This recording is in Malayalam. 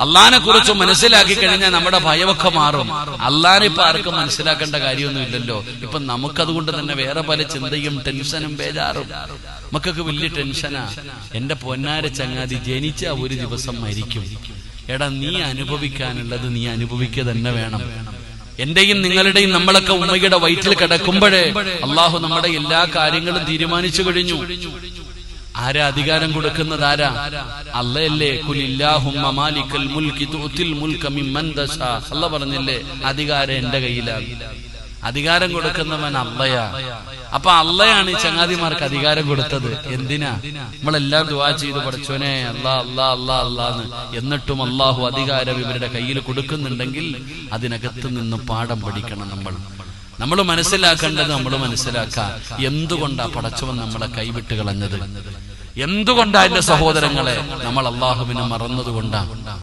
അള്ളഹാനെ കുറിച്ച് മനസ്സിലാക്കി കഴിഞ്ഞാൽ നമ്മുടെ ഭയമൊക്കെ മാറും. അള്ളഹാനെ ഇപ്പൊ ആർക്കും മനസ്സിലാക്കേണ്ട കാര്യമൊന്നും ഇല്ലല്ലോ. ഇപ്പൊ നമുക്കതുകൊണ്ട് തന്നെ വേറെ പല ചിന്തയും ടെൻഷനും ബേജാറും. നമുക്കൊക്കെ വലിയ ടെൻഷനാ. എന്റെ പൊന്നാര ചങ്ങാതി ജനിച്ച ഒരു ദിവസം മരിക്കും. എടാ നീ അനുഭവിക്കാനുള്ളത് നീ അനുഭവിക്കുക തന്നെ വേണം. എന്റെയും നിങ്ങളുടെയും നമ്മളൊക്കെ ഉമ്മയുടെ വയറ്റിൽ കിടക്കുമ്പോഴേ അള്ളാഹു നമ്മുടെ എല്ലാ കാര്യങ്ങളും തീരുമാനിച്ചു കഴിഞ്ഞു. ആരാ അധികാരം കൊടുക്കുന്നത് ആരാ? കുലില്ലാഹുമ്മ മാലിക്കൽ അല്ല പറഞ്ഞില്ലേ അധികാരം എന്റെ കയ്യിലാണ്. അധികാരം കൊടുക്കുന്നവൻ അള്ളയാ. അപ്പൊ അള്ളയാണ് ഈ ചങ്ങാതിമാർക്ക് അധികാരം കൊടുത്തത്. എന്തിനാ? നമ്മളെല്ലാം ദുവാ ചെയ്ത് പഠിച്ചോനെ അല്ലാ അല്ലാ അല്ലാ അല്ലാന്ന് എന്നിട്ടും അള്ളാഹു അധികാരം ഇവരുടെ കയ്യിൽ കൊടുക്കുന്നുണ്ടെങ്കിൽ അതിനകത്ത് നിന്ന് പാഠം പഠിക്കണം നമ്മൾ. നമ്മൾ മനസ്സിലാക്കേണ്ടത് നമ്മൾ മനസ്സിലാക്കാം. എന്തുകൊണ്ടാ പടച്ചവൻ നമ്മളെ കൈവിട്ട് കളഞ്ഞത്? എന്തുകൊണ്ടാ എന്റെ സഹോദരങ്ങളെ നമ്മൾ അള്ളാഹുവിനെ മറന്നതുകൊണ്ടാണ്